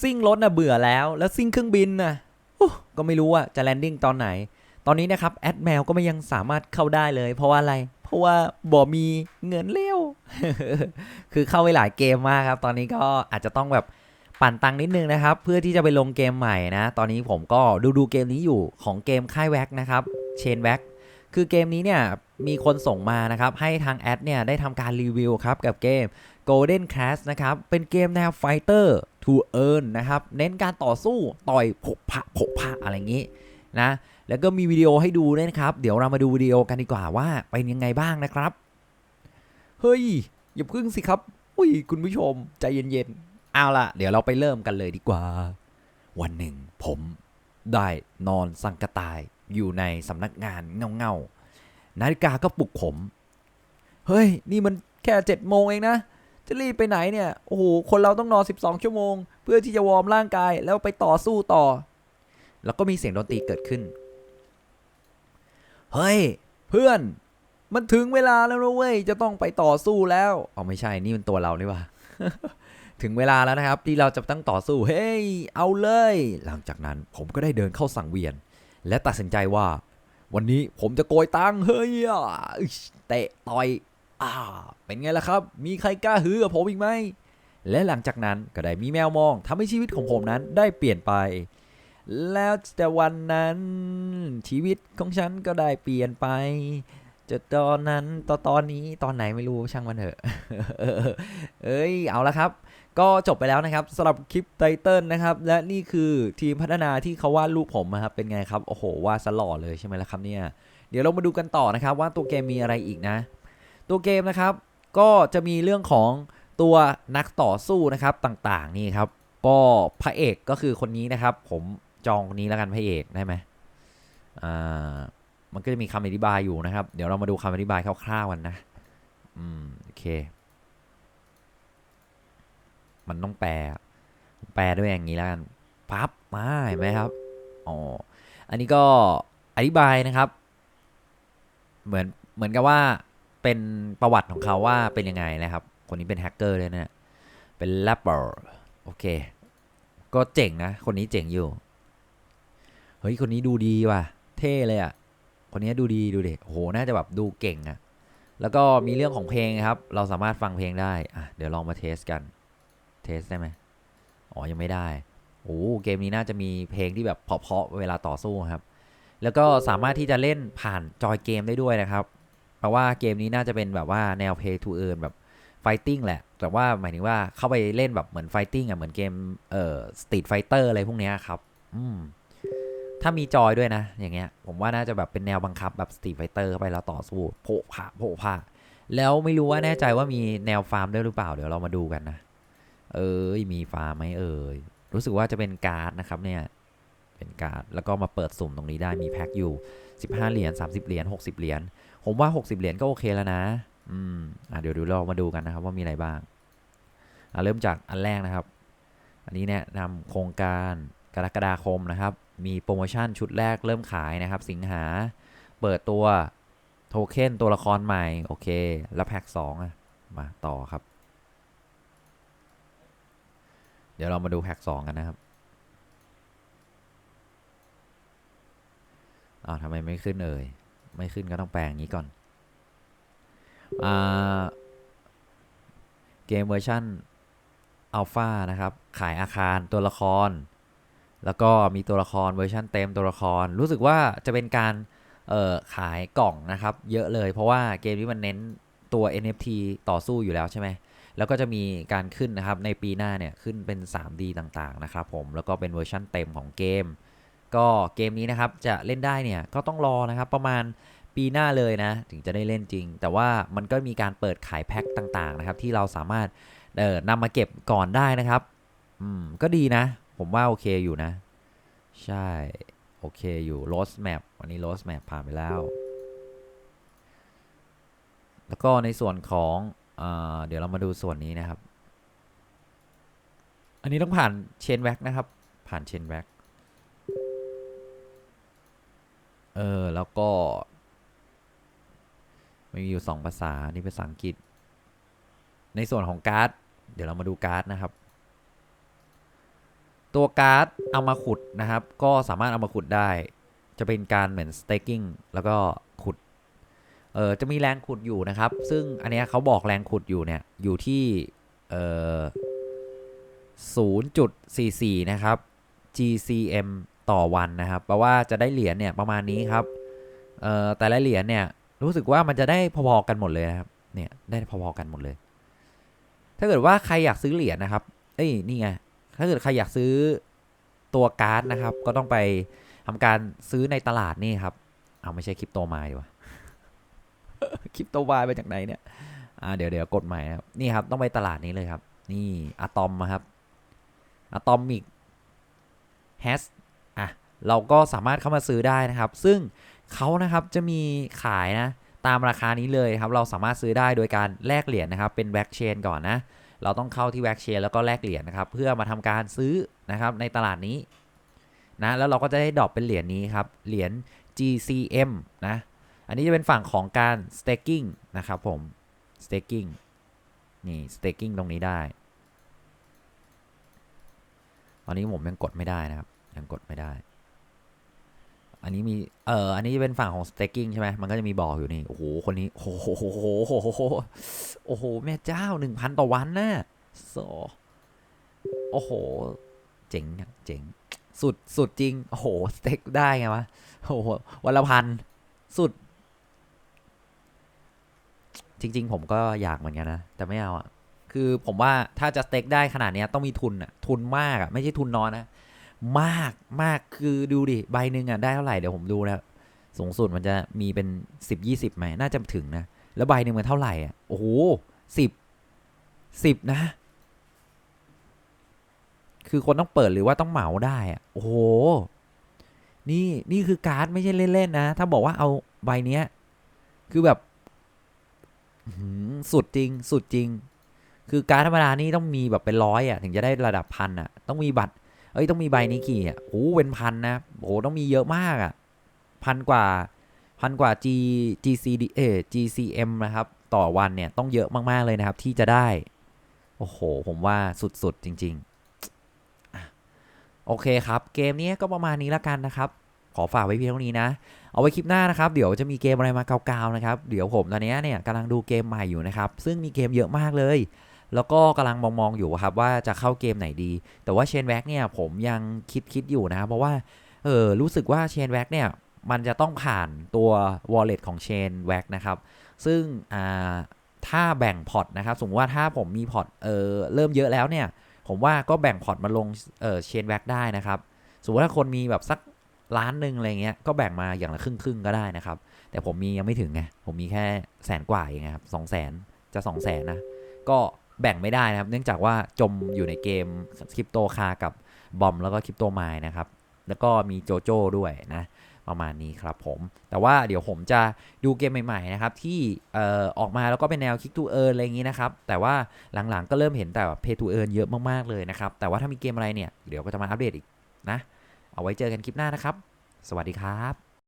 ซิ่งรถน่ะเบื่อแล้ว แล้วซิ่งเครื่องบินน่ะก็ไม่รู้ว่าจะแลนดิ้งตอนไหน ตอนนี้นะครับแอดแมวก็ไม่ยังสามารถเข้าได้เลย เพราะว่าอะไร เพราะว่าบ่มีเงินเร็วคือเข้าไปหลายเกมมากครับ ตอนนี้ก็อาจจะต้องแบบปั่นตังค์นิดนึงนะครับ เพื่อที่จะไปลงเกมใหม่นะ ตอนนี้ผมก็ดูดูเกมนี้อยู่ของเกมค่ายแว็กนะครับเชนแว็กคือเกมนี้เนี่ยมีคนส่งมานะครับ ให้ทางแอดเนี่ยได้ทำการรีวิวครับกับเกม Golden Clash นะครับ เป็นเกมแนว Fighter to Earn นะครับ เน้นการต่อสู้ต่อยผกผะผกผะอะไรอย่างนี้นะ แล้วก็มีวิดีโอให้ดูด้วยนะครับ เดี๋ยวเรามาดูวิดีโอกันดีกว่าว่าเป็นยังไงบ้างนะครับ เฮ้ย อย่าพึ่งสิครับ อุ้ยคุณผู้ชมใจเย็นๆ เอาล่ะ เดี๋ยวเราไปเริ่มกันเลยดีกว่า วันหนึ่งผมได้นอนสังกตายอยู่ในสำนักงานเงาๆนาฬิกาก็ปลุกผม เฮ้ย นี่มันแค่เจ็ดโมงเองนะ จะรีบไปไหนเนี่ย โอ้โห คนเราต้องนอน 12 ชั่วโมง เพื่อที่จะวอร์มร่างกายแล้วไปต่อสู้ต่อ แล้วก็มีเสียงดนตรีเกิดขึ้น เฮ้ย เพื่อน มันถึงเวลาแล้วนะเว้ย จะต้องไปต่อสู้แล้วอ๋อไม่ใช่ นี่มันตัวเรานี่ว่า ถึงเวลาแล้วนะครับ ที่เราจะต้องต่อสู้ เฮ้ย เอาเลย หลังจากนั้นผมก็ได้เดินเข้าสังเวียน และตัดสินใจว่า วันนี้ผมจะโกยตังเฮ้ยอะเตะต่อย อ่าเป็นไงล่ะครับ มีใครกล้าหือกับผมอีกไหม และหลังจากนั้นก็ได้มีแมวมองทำให้ชีวิตของผมนั้นได้เปลี่ยนไป แล้วแต่วันนั้นชีวิตของฉันก็ได้เปลี่ยนไปจะตอนนั้นตอนตอนนี้ตอนไหนไม่รู้ช่างมันเถอะเอ้ยเอาละครับ ก็จบไปแล้วนะครับสำหรับคลิปไตเติลนะครับ และนี่คือทีมพัฒนาที่เขาวาดรูปผมนะครับเป็นไงครับ โอ้โหวาดสลอเลยใช่ไหมล่ะครับเนี่ย เดี๋ยวเรามาดูกันต่อนะครับ ว่าตัวเกมมีอะไรอีกนะ ตัวเกมนะครับ ก็จะมีเรื่องของตัวนักต่อสู้นะครับต่างๆ นี่ครับ ก็พระเอกก็คือคนนี้นะครับ ผมจองคนนี้แล้วกันพระเอกได้ไหมอ่ามันก็จะมีคำอธิบายอยู่นะครับ เดี๋ยวเรามาดูคำอธิบายคร่าวๆกันนะ อืมโอเค มันต้องแปล แปลด้วยอย่างนี้แล้วกันปั๊บมาเห็นไหมครับ อ๋อ อันนี้ก็อธิบายนะครับ เหมือนเหมือนกับว่า เป็นประวัติของเขาว่าเป็นยังไงนะครับ คนนี้เป็นแฮกเกอร์เลยเนะี่ยเป็นแรปเปอร์โอเค ก็เจ๋งนะ คนนี้เจ๋งอยู่ เฮ้ย คนนี้ดูดีว่ะ เท่เลยอะ คนนี้ดูดีดูเด็โห น่าจะแบบดูเก่งอะแล้วก็มีเรื่องของเพลงครับ เราสามารถฟังเพลงได้ อะ เดี๋ยวลองมาเทสกัน เทสได้ไหมอ๋อ ยังไม่ได้ โอ้เกมนี้น่าจะมีเพลงที่แบบเพาะๆเวลาต่อสู้ครับ แล้วก็สามารถที่จะเล่นผ่านจอยเกมได้ด้วยนะครับ ราะว่าเกมนี้น่าจะเป็นแบบว่าแนว Play to Earn แบบ Fighting แหละ แต่ว่าหมายถึงว่าเข้าไปเล่นแบบเหมือน Fighting อะเหมือนเกมเอ่อ Street Fighter อะไรพวกเนี้ยครับ อืมถ้ามีจอยด้วยนะ อย่างเงี้ย ผมว่าน่าจะแบบเป็นแนวบังคับแบบสตรีทไฟเตอร์เข้าไปแล้วต่อสู้โผล่ผ่าโผล่ผ่าแล้วไม่รู้ว่าแน่ใจว่ามีแนวฟาร์มด้วยหรือเปล่าเดี๋ยวเรามาดูกันนะ เอ้ยมีฟาร์มไหมเอ่ยรู้สึกว่าจะเป็นการ์ดนะครับเนี่ยเป็นการ์ดแล้วก็มาเปิดสุ่มตรงนี้ได้มีแพ็คอยู่ 15 เหรียญ30 เหรียญ60 เหรียญ ผมว่า 60 เหรียญก็โอเคแล้วนะ อืมอะเดี๋ยวดูเรามาดูกันนะครับว่ามีอะไรบ้างอะเริ่มจากอันแรกนะครับ อันนี้แนะนำโครงการกรกฎาคมนะครับ มีโปรโมชั่นชุดแรกเริ่มขายนะครับ สิงหาเปิดตัวโทเค็นตัวละครใหม่ โอเค แล้วแพ็กสองอะมาต่อครับ เดี๋ยวเรามาดูแพ็กสองกันนะครับอ้าวทำไมไม่ขึ้นเอ่ย ไม่ขึ้นก็ต้องแปลงอย่างนี้ก่อนเกมเวอร์ชันอัลฟานะครับ ขายอาคารตัวละคร แล้วก็มีตัวละครเวอร์ชันเต็มตัวละคร รู้สึกว่าจะเป็นการขายกล่องนะครับ เยอะเลย เพราะว่าเกมนี้มันเน้นตัว NFT ต่อสู้อยู่แล้วใช่ไหมแล้วก็จะมีการขึ้นนะครับในปีหน้าเนี่ย ขึ้นเป็น 3D ต่างๆนะครับผม แล้วก็เป็นเวอร์ชันเต็มของเกม ก็เกมนี้นะครับจะเล่นได้เนี่ยก็ต้องรอนะครับประมาณปีหน้าเลยนะ ถึงจะได้เล่นจริง แต่ว่ามันก็มีการเปิดขายแพ็คต่างๆนะครับที่เราสามารถเอ่อนำมาเก็บก่อนได้นะครับอืมก็ดีนะ ผมว่าโอเคอยู่นะ ใช่ โอเคอยู่ Lost Map วันนี้ Lost Map ผ่านไปแล้ว แล้วก็ในส่วนของเออเดี๋ยวเรามาดูส่วนนี้นะครับ อันนี้ต้องผ่านเชนแว็กนะครับ ผ่านเชนแว็ก เออ แล้วก็มีอยู่สองภาษา นี่ภาษาอังกฤษ ในส่วนของการ์ด เดี๋ยวเรามาดูการ์ดนะครับ ตัวการ์ดเอามาขุดนะครับ ก็สามารถเอามาขุดได้ จะเป็นการเหมือน staking แล้วก็ขุด เออจะมีแรงขุดอยู่นะครับ ซึ่งอันเนี้ยเขาบอกแรงขุดอยู่เนี่ย อยู่ที่ เออ0.44 นะครับ GCM ต่อวันนะครับแปลว่าจะได้เหรียญเนี่ยประมาณนี้ครับเอ่อแต่ละเหรียญเนี่ยรู้สึกว่ามันจะได้พอๆกันหมดเลยนะครับเนี่ยได้พอๆกันหมดเลย ถ้าเกิดว่าใครอยากซื้อเหรียญนะครับเอ้ยนี่ไงถ้าเกิดใครอยากซื้อตัวการ์ดนะครับ ก็ต้องไปทำการซื้อในตลาดนี่ครับเอาไม่ใช่คริปโตมายดีกว่าคริปโตมายมาจากไหนเนี่ยอ่าเดี๋ยวเดี๋ยวกดใหม่ครับนี่ครับต้องไปตลาดนี้เลยครับ นี่อะตอมครับอะตอมิกแฮส เราก็สามารถเข้ามาซื้อได้นะครับ ซึ่งเขานะครับจะมีขายนะตามราคานี้เลยครับ เราสามารถซื้อได้โดยการแลกเหรียญนะครับ เป็นแบ็กเชนก่อนนะ เราต้องเข้าที่แบ็กเชนแล้วก็แลกเหรียญนะครับ เพื่อมาทำการซื้อนะครับในตลาดนี้นะ แล้วเราก็จะได้ดอปเป็นเหรียญนี้ครับ เหรียญ GCM นะ อันนี้จะเป็นฝั่งของการ staking นะครับผม staking นี่ staking ตรงนี้ได้ ตอนนี้ผมยังกดไม่ได้นะครับ ยังกดไม่ได้ อันนี้มี เอออันนี้จะเป็นฝั่งของ staking ใช่ไหมมันก็จะมีบอกอยู่นี่ โอ้โห คนนี้ โอ้โห โอ้โห โอ้โห โอ้โห แม่เจ้าหนึ่งพันต่อวันนะโซโอ้โห เจ๋งอะเจ๋ง สุด สุดจริง โอ้โห สเต็กได้ไงวะ โอ้โห วันละพัน สุด จริง ๆ ผมก็อยากเหมือนกันนะ แต่ไม่เอาอะคือผมว่าถ้าจะสเต็กได้ขนาดนี้ต้องมีทุนอะทุนมากอะไม่ใช่ทุนน้อยนะ มากมากคือดูดิใบหนึ่งอะได้เท่าไหร่เดี๋ยวผมดูนะสูงสุดมันจะมีเป็นสิบยี่สิบไหมน่าจะถึงนะ แล้วใบหนึ่งมันเท่าไหร่อะโอ้โหสิบสิบนะ คือคนต้องเปิดหรือว่าต้องเหมาได้อะโอ้โหนี่นี่คือการ์ดไม่ใช่เล่นๆนะ ถ้าบอกว่าเอาใบเนี้ย คือแบบสุดจริง สุดจริง คือการดธรรมดานี่ต้องมีแบบเป็นร้อยอะ ถึงจะได้ระดับพันอะ ต้องมีบัตร เอ้ยต้องมีใบนี้กี่อะโอ้เป็นพันนะโอ้ต้องมีเยอะมากอะพันกว่าพันกว่า G GCD เอ GCM นะครับ ต่อวันเนี่ยต้องเยอะมาก ๆ เลยนะครับ ที่จะได้ โอ้โห ผมว่าสุด ๆ จริง ๆ โอเคครับ เกมนี้ก็ประมาณนี้ล้วกันนะครับ ขอฝากไว้เพียงเท่านี้นะ เอาไว้คลิปหน้านะครับ เดี๋ยวจะมีเกมอะไรมาเกาๆนะครับ เดี๋ยวผมตอนนี้เนี่ยกำลังดูเกมใหม่อยู่นะครับ ซึ่งมีเกมเยอะมากเลย แล้วก็กำลังมองๆอยู่ครับว่าจะเข้าเกมไหนดี แต่ว่าเชนแว็กเนี่ยผมยังคิดคิดอยู่นะครับเพราะว่าเออรู้สึกว่าเชนแว็กเนี่ยมันจะต้องผ่านตัว wallet ของ Chain w a c นะครับ ซึ่งอ่าถ้าแบ่งพอร์ตนะครับ สมมติว่าถ้าผมมีพอร์ตเออเริ่มเยอะแล้วเนี่ย ผมว่าก็แบ่งพอร์ตมาลงเออ Chain w a c ได้นะครับ สมมติถ้าคนมีแบบสักล้านหนึ่งอะไรเงี้ยก็แบ่งมาอย่างละครึ่งครึ่งก็ได้นะครับ แต่ผมมียังไม่ถึงไงผมมีแค่แสนกว่าเองครับสองแสนจะสองแสนนะก็ แบ่งไม่ได้นะครับ เนื่องจากว่าจมอยู่ในเกมคริปโตคากับบอมแล้วก็คริปโตไมน์นะครับ แล้วก็มีโจโจ้ด้วยนะ ประมาณนี้ครับผม แต่ว่าเดี๋ยวผมจะดูเกมใหม่ ๆ นะครับ ที่ออออกมาแล้วก็เป็นแนว Kick to Earn อะไรอย่างนี้นะครับ แต่ว่าหลังๆก็เริ่มเห็นแต่แบบ Pay to Earn เยอะมากๆเลยนะครับ แต่ว่าถ้ามีเกมอะไรเนี่ย เดี๋ยวก็จะมาอัปเดตอีกนะ เอาไว้เจอกันคลิปหน้านะครับ สวัสดีครับ